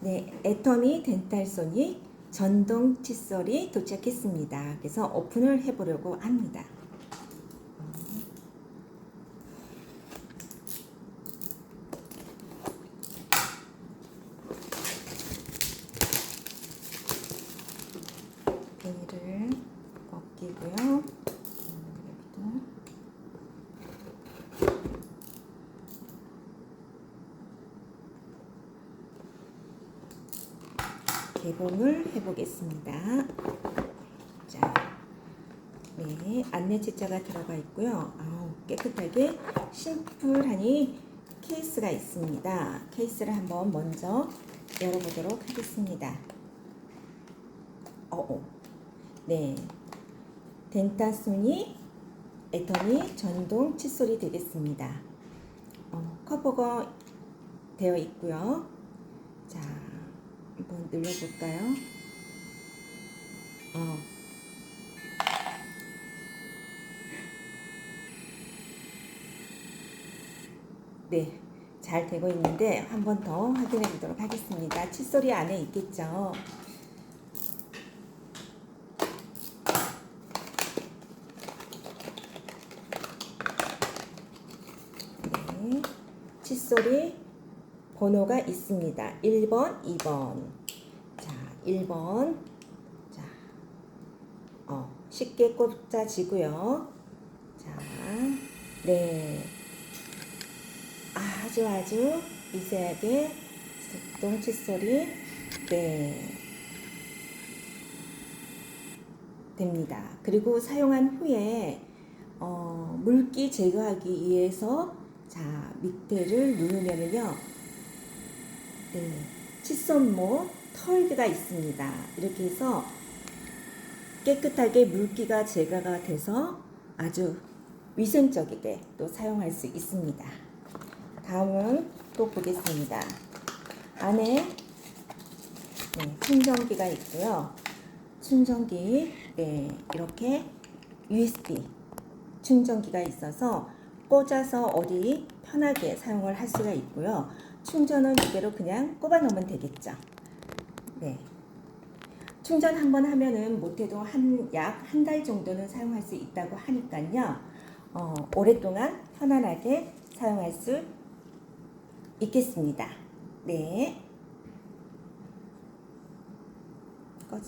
네, 애터미 덴탈소닉 전동 칫솔이 도착했습니다. 그래서 오픈을 해보려고 합니다. 비닐을 벗기고요. 음, 개봉을 해보겠습니다. 자, 네, 안내 책자가 들어가 있고요. 아우, 깨끗하게 심플하니 케이스가 있습니다. 케이스를 한번 먼저 열어보도록 하겠습니다. 어, 어. 네, 덴타소니 애터미 전동 칫솔이 되겠습니다. 어, 커버가 되어 있고요. 자, 한번 눌러볼까요? 어. 네, 잘 되고 있는데 한 번 더 확인해 보도록 하겠습니다. 칫솔이 안에 있겠죠? 네, 칫솔이 번호가 있습니다. 1번, 2번. 자, 1번. 자, 어, 쉽게 꽂아지고요. 자, 네. 아주 아주 미세하게 작동 칫솔이 네. 됩니다. 그리고 사용한 후에 어, 물기 제거하기 위해서 자 밑에를 누르면은요 네, 칫솔모 털기가 있습니다. 이렇게 해서 깨끗하게 물기가 제거가 돼서 아주 위생적이게 또 사용할 수 있습니다. 다음은 또 보겠습니다. 안에 네, 충전기가 있고요. 충전기 네, 이렇게 USB 충전기가 있어서 꽂아서 어디 편하게 사용을 할 수가 있고요. 충전은 이대로 그냥 꼽아 놓으면 되겠죠. 네. 충전 한 번 하면은 못해도 한 약 한 달 정도는 사용할 수 있다고 하니까요. 어, 오랫동안 편안하게 사용할 수 있겠습니다. 네. 꺼주세요.